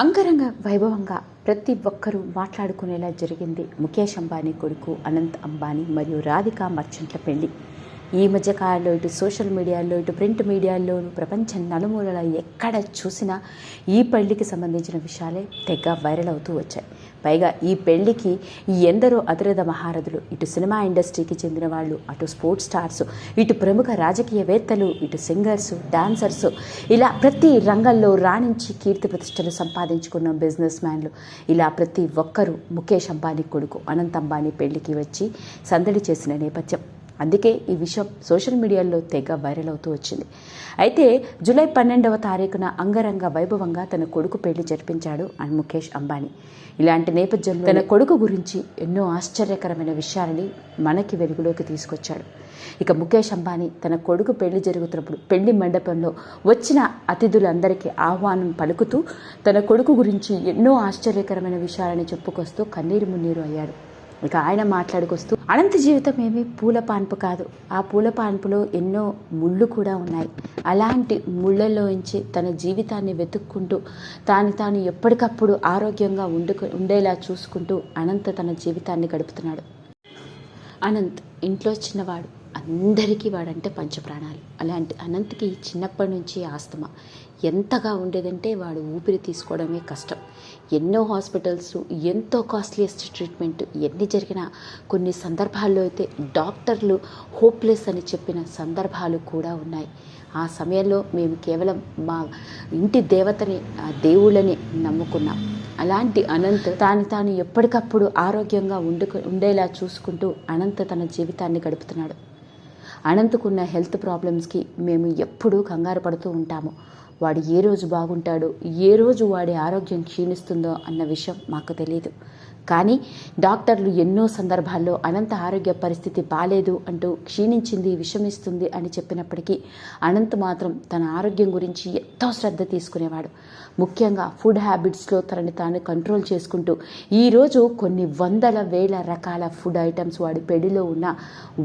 అంగరంగ వైభవంగా ప్రతి ఒక్కరూ మాట్లాడుకునేలా జరిగింది ముఖేష్ అంబానీ కొడుకు అనంత్ అంబానీ మరియు రాధిక మర్చెంట్ల పెళ్ళి. ఈ మధ్యకాలంలో ఇటు సోషల్ మీడియాలో ఇటు ప్రింట్ మీడియాల్లోనూ ప్రపంచం నలుమూలలా ఎక్కడ చూసినా ఈ పెళ్ళికి సంబంధించిన విషయాలే తెగ వైరల్ అవుతూ వచ్చాయి. పైగా ఈ పెళ్ళికి ఎందరో అతిరథ మహారథులు ఇటు సినిమా ఇండస్ట్రీకి చెందిన వాళ్ళు అటు స్పోర్ట్స్ స్టార్స్ ఇటు ప్రముఖ రాజకీయవేత్తలు ఇటు సింగర్స్ డాన్సర్స్ ఇలా ప్రతి రంగంలో రాణించి కీర్తి ప్రతిష్టలు సంపాదించుకున్న బిజినెస్ మ్యాన్లు. ఇలా ప్రతి ఒక్కరూ ముఖేష్ అంబానీ కొడుకు అనంత్ అంబానీ పెళ్ళికి వచ్చి సందడి చేసిన నేపథ్యం. అందుకే ఈ విషయం సోషల్ మీడియాలో తెగ వైరల్ అవుతూ వచ్చింది. అయితే జూలై పన్నెండవ తారీఖున అంగరంగ వైభవంగా తన కొడుకు పెళ్ళి జరిపించాడు అండ్ ముఖేష్ అంబానీ. ఇలాంటి నేపథ్యంలో తన కొడుకు గురించి ఎన్నో ఆశ్చర్యకరమైన విషయాలని మనకి వెలుగులోకి తీసుకొచ్చాడు. ఇక ముఖేష్ అంబానీ తన కొడుకు పెళ్ళి జరుగుతున్నప్పుడు పెళ్ళి మండపంలో వచ్చిన అతిథులందరికీ ఆహ్వానం పలుకుతూ తన కొడుకు గురించి ఎన్నో ఆశ్చర్యకరమైన విషయాలని చెప్పుకొస్తూ కన్నీరు మున్నీరు అయ్యాడు. ఇక ఆయన మాట్లాడుకొస్తూ అనంత జీవితం ఏమీ పూల పాన్పు కాదు. ఆ పూల పాన్పులో ఎన్నో ముళ్ళు కూడా ఉన్నాయి. అలాంటి ముళ్ళలోంచి తన జీవితాన్ని వెతుక్కుంటూ తాను తాను ఎప్పటికప్పుడు ఆరోగ్యంగా ఉండు ఉండేలా చూసుకుంటూ అనంత తన జీవితాన్ని గడుపుతున్నాడు. అనంత్ ఇంట్లో చిన్నవాడు. అందరికీ వాడంటే పంచప్రాణాలు. అలాంటి అనంత్కి చిన్నప్పటి నుంచి ఆస్తమా. ఎంతగా ఉండేదంటే వాడు ఊపిరి తీసుకోవడమే కష్టం. ఎన్నో హాస్పిటల్స్ ఎంతో కాస్ట్లీయెస్ట్ ట్రీట్మెంట్ ఎన్ని జరిగినా కొన్ని సందర్భాల్లో అయితే డాక్టర్లు హోప్లెస్ అని చెప్పిన సందర్భాలు కూడా ఉన్నాయి. ఆ సమయంలో మేము కేవలం మా ఇంటి దేవతని ఆ దేవుళ్ళని నమ్ముకున్నాం. అలాంటి అనంత్ తాను తాను ఎప్పటికప్పుడు ఆరోగ్యంగా ఉండు ఉండేలా చూసుకుంటూ అనంత్ తన జీవితాన్ని గడుపుతున్నాడు. అనంతకున్న హెల్త్ ప్రాబ్లమ్స్కి మేము ఎప్పుడూ కంగారు పడుతూ ఉంటాము. వాడు ఏ రోజు బాగుంటాడో ఏ రోజు వాడి ఆరోగ్యం క్షీణిస్తుందో అన్న విషయం మాకు తెలియదు కానీ డాక్టర్లు ఎన్నో సందర్భాల్లో అనంత ఆరోగ్య పరిస్థితి బాలేదు అంటూ క్షీణించింది విషమిస్తుంది అని చెప్పినప్పటికీ అనంత్ మాత్రం తన ఆరోగ్యం గురించి ఎంతో శ్రద్ధ తీసుకునేవాడు. ముఖ్యంగా ఫుడ్ హ్యాబిట్స్లో తనని తాను కంట్రోల్ చేసుకుంటూ ఈరోజు కొన్ని వందల వేల రకాల ఫుడ్ ఐటమ్స్ వాడి పెళ్ళిలో ఉన్న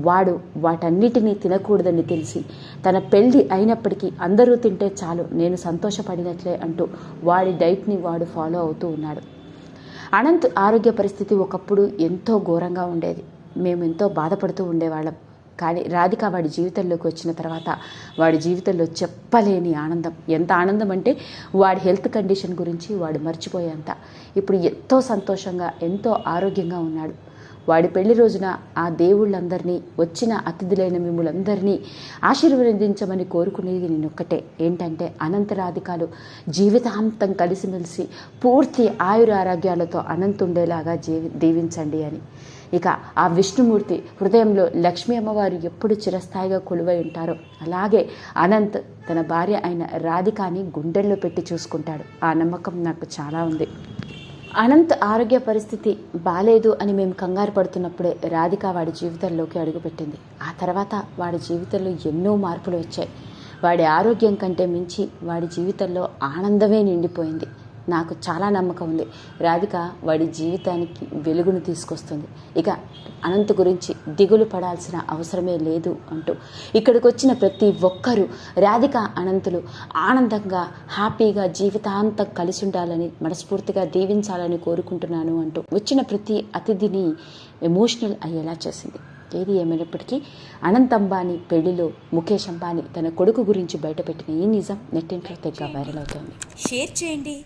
వాడు వాటన్నిటినీ తినకూడదని తెలిసి తన పెళ్ళి అయినప్పటికీ అందరూ తింటే చాలు నేను సంతోషపడినట్లే అంటూ వాడి డైట్ని వాడు ఫాలో అవుతూ ఉన్నాడు. అనంత్ ఆరోగ్య పరిస్థితి ఒకప్పుడు ఎంతో ఘోరంగా ఉండేది. మేము ఎంతో బాధపడుతూ ఉండేవాళ్ళం. కానీ రాధిక వాడి జీవితంలోకి వచ్చిన తర్వాత వాడి జీవితంలో చెప్పలేని ఆనందం. ఎంత ఆనందం అంటే వాడి హెల్త్ కండిషన్ గురించి వాడు మర్చిపోయేంత. ఇప్పుడు ఎంతో సంతోషంగా ఎంతో ఆరోగ్యంగా ఉన్నాడు. వాడి పెళ్ళి రోజున ఆ దేవుళ్ళందరినీ వచ్చిన అతిథులైన మిమ్మల్ందరినీ ఆశీర్వదించమని కోరుకునేది నేనొక్కటే. ఏంటంటే అనంతరాధికాలు జీవితాంతం కలిసిమెలిసి పూర్తి ఆయుర ఆరోగ్యాలతో అనంతుండేలాగా జీవి దీవించండి అని. ఇక ఆ విష్ణుమూర్తి హృదయంలో లక్ష్మీ అమ్మవారు ఎప్పుడు చిరస్థాయిగా కొలువై ఉంటారో అలాగే అనంత్ తన భార్య అయిన రాధికాని గుండెల్లో పెట్టి చూసుకుంటాడు. ఆ నమ్మకం నాకు చాలా ఉంది. అనంత్ ఆరోగ్య పరిస్థితి బాలేదు అని మేము కంగారు పడుతున్నప్పుడే రాధిక వాడి జీవితంలోకి అడుగుపెట్టింది. ఆ తర్వాత వాడి జీవితంలో ఎన్నో మార్పులు వచ్చాయి. వాడి ఆరోగ్యం కంటే మించి వాడి జీవితంలో ఆనందమే నిండిపోయింది. నాకు చాలా నమ్మకం ఉంది. రాధిక వాడి జీవితానికి వెలుగును తీసుకొస్తుంది. ఇక అనంత గురించి దిగులు పడాల్సిన అవసరమే లేదు అంటూ ఇక్కడికి వచ్చిన ప్రతి ఒక్కరూ రాధిక అనంతులు ఆనందంగా హ్యాపీగా జీవితాంతం కలిసి ఉండాలని మనస్ఫూర్తిగా దీవించాలని కోరుకుంటున్నాను అంటూ వచ్చిన ప్రతి అతిథిని ఎమోషనల్ అయ్యేలా చేసింది. ఏది ఏమైనప్పటికీ అనంత్ అంబానీ పెళ్ళిలో ముఖేష్ అంబానీ తన కొడుకు గురించి బయటపెట్టిన ఈ నిజం నెట్టింట్లో తెగ వైరల్ అవుతోంది. షేర్ చేయండి.